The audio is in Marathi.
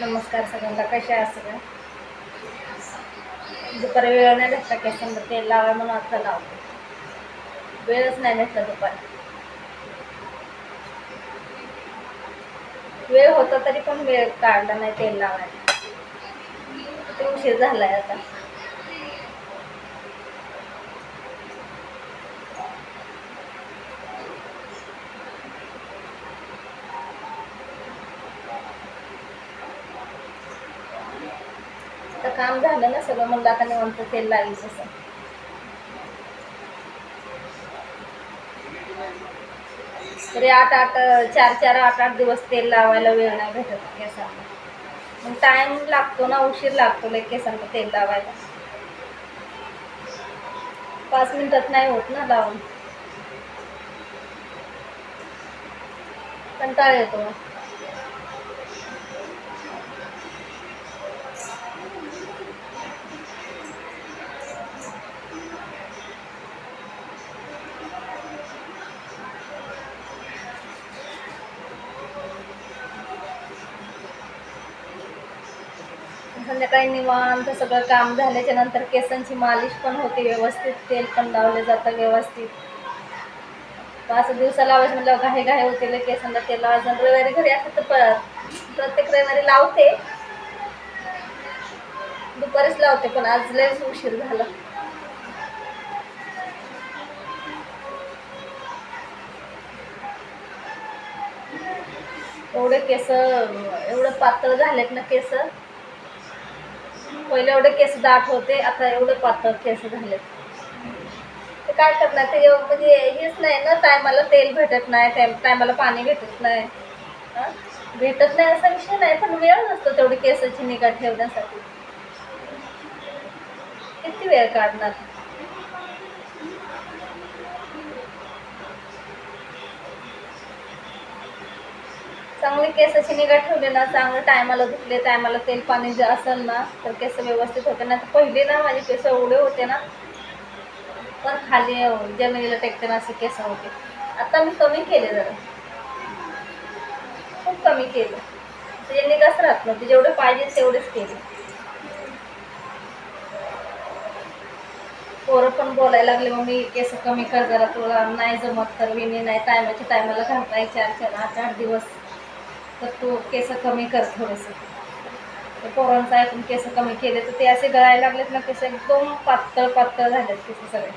नमस्कार सगळ्यांना कशा आहे सगळ्या? दुपारी वेळ नाही भेटला केसांना तेल लावा म्हणून आता लावतो. वेळच नाही भेटला दुपारी. वेळ होता तरी पण वेळ काढला नाही तेल लावायला. ते उशीर झालाय आता. तर काम झालं ना सगळं म्हणलं आता निवंत तेल लागेल तसं तरी आठ आठ चार चार आठ आठ दिवस तेल लावायला वेळ नाही भेटत केसांना. मग टाइम लागतो ना उशीर लागतो लय केसांना तेल लावायला. पाच मिनिटात नाही होत ना लावून. कंटाळा येतो संध्याकाळी निवांत सगळं काम झाल्याच्यानंतर केसांची मालिश पण होते व्यवस्थित तेल पण लावले जातं व्यवस्थित. पाच दिवसा लावायचं म्हटलं म्हणजे घाई घाई होते केसांना तेल लावायचं. रविवारी घरी असं तर प्रत्येक रविवारी लावते. दुपारीच लावते पण आज लयच उशीर झाला. एवढे केस एवढं पातळ झालेत ना केस. पहिले एवढे केस दाट होते आता एवढे पातळ केस झाले ते काय करणार? ते म्हणजे हेच नाही ना टायमाला तेल भेटत नाही टायमाला पाणी भेटत नाही. भेटत नाही असा विषय नाही पण वेळ नसतो तेवढी केसाची निगा ठेवण्यासाठी. किती वेळ काढणार? चांगले केसाची निगा ठेवले ना चांगलं टायमाला धुतले टायमाला तेल पाणी जे असेल ना तर केस व्यवस्थित होते. ना तर पहिले ना माझे केस एवढे होते ना पण खाली जमिनीला टेकते ना असे केस होते. आता मी कमी केले जरा. खूप कमी केलं. त्याचे म्हणजे निगाच राहत नव्हते. जेवढे पाहिजे तेवढेच केले. पोरं पण बोलायला लागले मग मी केस कमी कर जरा तुला नाही जमत तर विनी नाही टायमाच्या टायमाला घालता चार चार आठ आठ दिवस. तर तू केस कमी कर थोडेसे. तर पोरांचा ऐकून केस कमी केले तर ते असे गळायला लागलेत ना केस एकदम पातळ पातळ झालेत केस सगळे.